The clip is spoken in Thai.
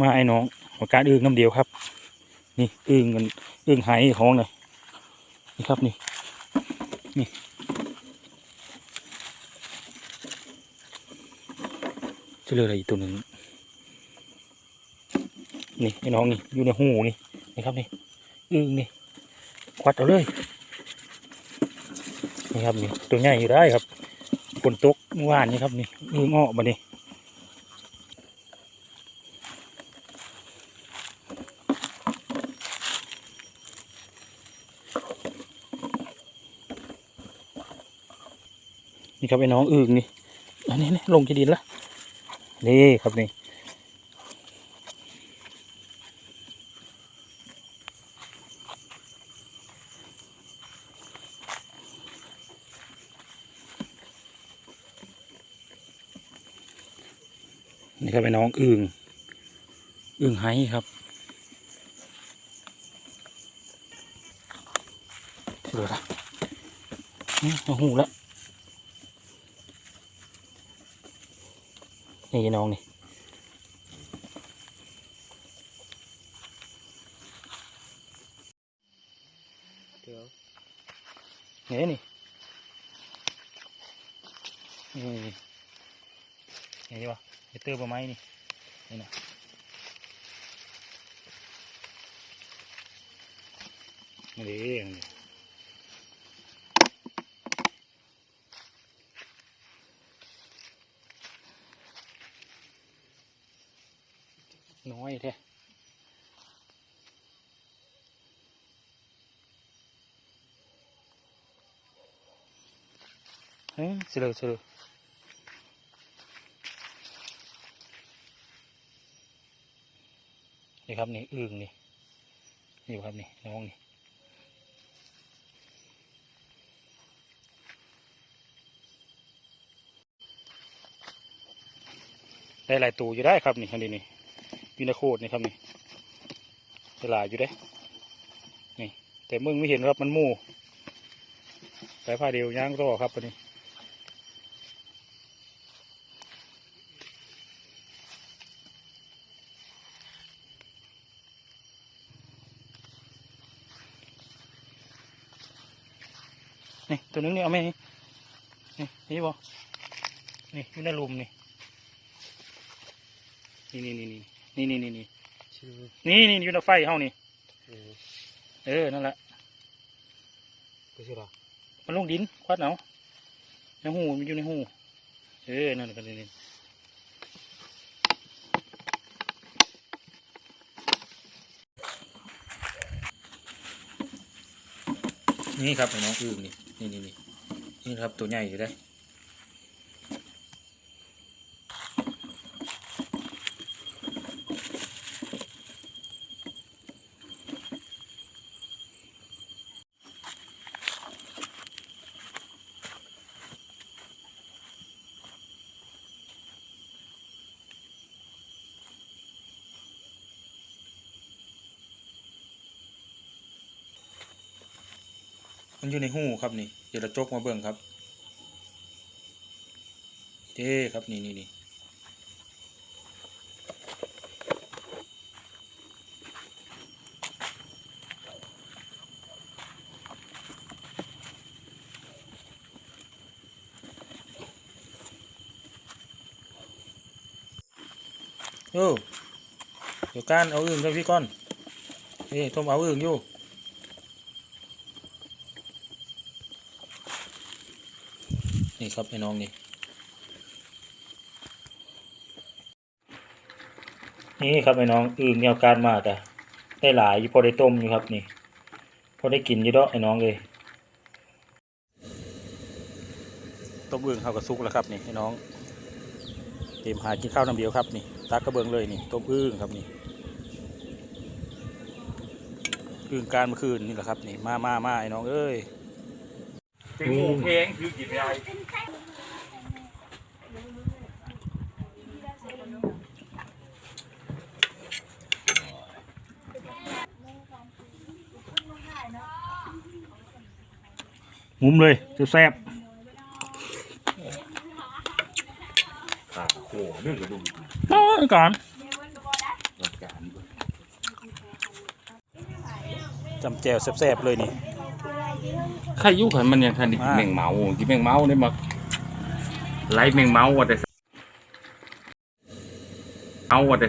มาไอ้น้องมาการอึ่งน้ำเดียวครับ นี่อึ่งกันอึ่งหายของเลยนี่ครับนี่นี่จะเหลืออะไรอีกตัวหนึ่งนี่ไอ้น้องนี่อยู่ในหูนี่นี่ครับนี่อึ่งนี่ควัดเอาเลยนี่ครับนี่ตัวใหญ่อยู่ได้ครับฝนตกเมื่อวานนี่ครับนี่อึ่งออมานี่ นี่ครับไอ้น้องอึ่งนี่อันนี้นี่ลงจะดินละนี่ครับนี่นี่ครับไอ้น้องอึ่งอึ่งไห้ครับเหลือละนี่หูละ นี่น้องนี่เดี๋ยวเนี่ยนี่นี่นี่นี่วะเฮเตอร์ปะไม้นี่นี่นะนี่ดินี่น้อยแท้ เฮ้ยเสือเสือนี่ครับนี่อึ่งนี่นี่ครับนี่น้องนี่ได้หลายตัวอยู่ได้ครับนี่อันนี้นี่ยู่ในโคดนี่ครับนี่ได้หลายอยู่ได้นี่ แต่มึงไม่เห็นครับมันมู่สายผ้าเดียวย่างต่อครับตัวนี้ นี่ตัวนึงนี่เอาไหมนี่นี่นี่บ่นี่อยู่ในหลุมนี่นี่นี่นี่นี่นี่นี่นี่ชื่อนี่นี่อยู่ในไฟเฮานี่เออเออนั่นแหละก็ชื่ออะไรมันลงดินควัดเอาในหูมันอยู่ในหูเออนั่นแหละกันนี่นี่ครับไอ้น้องอึ่งนี่ นี่นี่นี่นี่ครับตัวใหญ่อยู่ได้ มันอยู่ในหูครับนี่ เดี๋ยวเราจกมาเบิ่งครับเด้ครับนี่นี่นี่โอ้เดี๋ยวการเอาอึ่งครับพี่ก้อน นี่ทมเอาอึ่งอยู่ นี่ครับไอ้น้องนี่นี่ครับไอ้น้องอึ่งแนวการมากอะได้หลายอยู่พอได้ต้มอยู่ครับนี่ พอได้กินอยู่ดอกไอ้น้องเลยต้มอึ่งเข้ากับซุกแล้วครับนี่ไอ้น้องเตรียมหากินข้าวน้ำเดียวครับนี่ตักกระเบื้องเลยนี่ต้มอึ่งครับนี่อึ่งการเมื่อคืนนี่แหละครับนี่มามามาไอ้น้องเอ้ย ถึงูเพลงคือกินอะไร งุ้มเลยจะแซ่บตาโเรื่องกระดูกๆน้อยก่อดัการ จำแจวแซ่บๆเลยนี่ ใครยุขันมันยังทันได้กินอ่าแมงเมากินแมงเมาได้มาไล่แมงเมาว่าแต่เอาว่าแต่